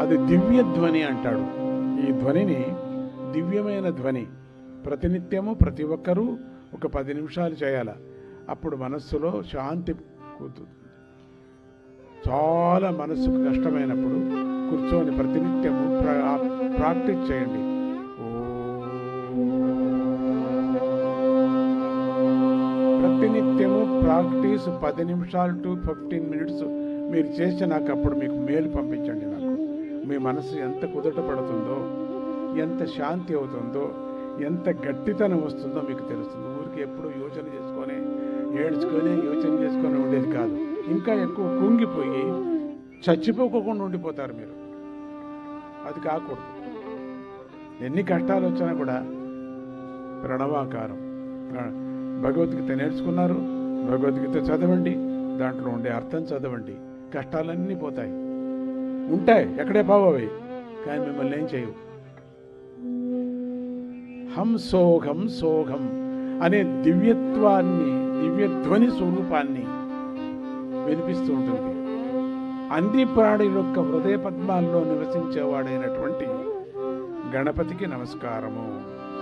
అది దివ్య ధ్వని అంటాడు. ఈ ధ్వనిని దివ్యమైన ధ్వని ప్రతినిత్యము ప్రతి ఒక్కరూ ఒక పది నిమిషాలు చేయాల. అప్పుడు మనస్సులో శాంతి కూతుంది చాలా మనస్సుకు కష్టమైనప్పుడు కూర్చొని ప్రతినిత్యము ప్రా ప్రాక్టీస్ చేయండి. ప్రతినిత్యము ప్రాక్టీస్ పది నిమిషాలు టు ఫిఫ్టీన్ మినిట్స్ మీరు చేసి నాకు అప్పుడు మీకు మేలు పంపించండి నాకు. మీ మనసు ఎంత కుదుట పడుతుందో ఎంత శాంతి అవుతుందో ఎంత గట్టితనం వస్తుందో మీకు తెలుస్తుంది. ఊరికి ఎప్పుడు యోచన చేసుకొని ఏడ్చుకొని యోచన చేసుకొని ఉండేది కాదు. ఇంకా ఎక్కువ కుంగిపోయి చచ్చిపోకుండా ఉండిపోతారు మీరు. అది కాకూడదు. ఎన్ని కష్టాలు వచ్చినా కూడా ప్రణవాకారం. భగవద్గీత నేర్చుకున్నారు. భగవద్గీత చదవండి దాంట్లో ఉండే అర్థం చదవండి. కష్టాలన్నీ పోతాయి. ఉంటాయి ఎక్కడే పావవి కానీ మిమ్మల్ని ఏం చేయవు. హం సోఘం సోఘం అనే దివ్యత్వాన్ని దివ్యధ్వని స్వరూపాన్ని వినిపిస్తూ ఉంటుంది. అన్ని ప్రాణుల యొక్క హృదయ పద్మాల్లో నివసించేవాడైనటువంటి గణపతికి నమస్కారము.